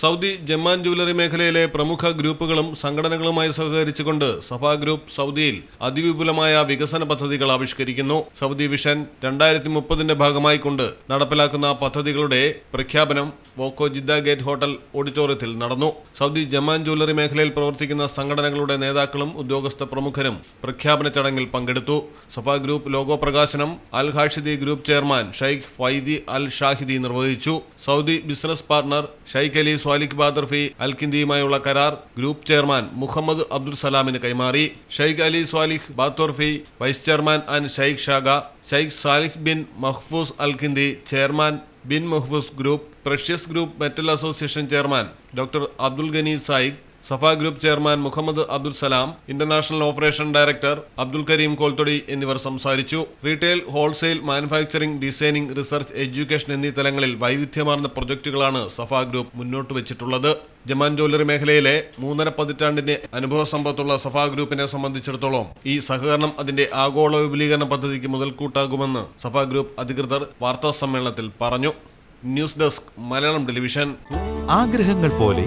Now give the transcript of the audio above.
Saudi ജമ്മാൻ jewellery മേഖലയിലെ പ്രമുഖ ഗ്രൂപ്പുകളും സംഘടനകളുമായി സഹകരിച്ചുകൊണ്ട് സഫ ഗ്രൂപ്പ് സൗദിയിൽ അതിവിപുലമായ വികസന പദ്ധതികൾ ആവിഷ്കരിക്കുന്നു. സൗദി വിഷൻ രണ്ടായിരത്തി മുപ്പതിന്റെ ഭാഗമായി കൊണ്ട് നടപ്പിലാക്കുന്ന പദ്ധതികളുടെ പ്രഖ്യാപനം വോക്കോ ജിദ്ദ ഗേറ്റ് ഹോട്ടൽ ഓഡിറ്റോറിയത്തിൽ നടന്നു. സൗദി ജമാൻ ജുവലറി മേഖലയിൽ പ്രവർത്തിക്കുന്ന സംഘടനകളുടെ നേതാക്കളും ഉദ്യോഗസ്ഥ പ്രമുഖരും പ്രഖ്യാപന ചടങ്ങിൽ പങ്കെടുത്തു. സഫ ഗ്രൂപ്പ് ലോഗോ പ്രകാശനം Al Hashidi group chairman Sheikh Faidi Al Shahidi നിർവഹിച്ചു. Saudi business partner Sheikh Ali Swaliq Badarfi അൽക്കിന്ദിയുമായുള്ള കരാർ ഗ്രൂപ്പ് ചെയർമാൻ മുഹമ്മദ് അബ്ദുൽ സലാമിന് കൈമാറി. Sheikh Ali Swaliq Bathorfi vice chairman and Sheikh Shaga Sheikh Salih bin Mahfooz Alkindi chairman bin Mahfooz group precious group metal association chairman doctor Abdul Gani Sayiq Safa group chairman Muhammad Abdul Salam international operation director Abdul Kareem Kolthodi എന്നിവർ സംസാരിച്ചു. Retail wholesale manufacturing designing research education എന്നീ തലങ്ങളിൽ വൈവിധ്യമാർന്ന പ്രൊജക്ടുകളാണ് സഫ group മുന്നോട്ട് വെച്ചിട്ടുള്ളത്. Jaman jewellery മേഖലയിലെ മൂന്നര പതിറ്റാണ്ടിന്റെ അനുഭവ സമ്പത്തുള്ള സഫ ഗ്രൂപ്പിനെ സംബന്ധിച്ചിടത്തോളം ഈ സഹകരണം അതിന്റെ ആഗോള വിപുലീകരണ പദ്ധതിക്ക് മുതൽക്കൂട്ടാകുമെന്ന് സഫ ഗ്രൂപ്പ് അധികൃതർ വാർത്താ സമ്മേളനത്തിൽ പറഞ്ഞു. News desk Malayalam television. ആഗ്രഹങ്ങൾ പോലെ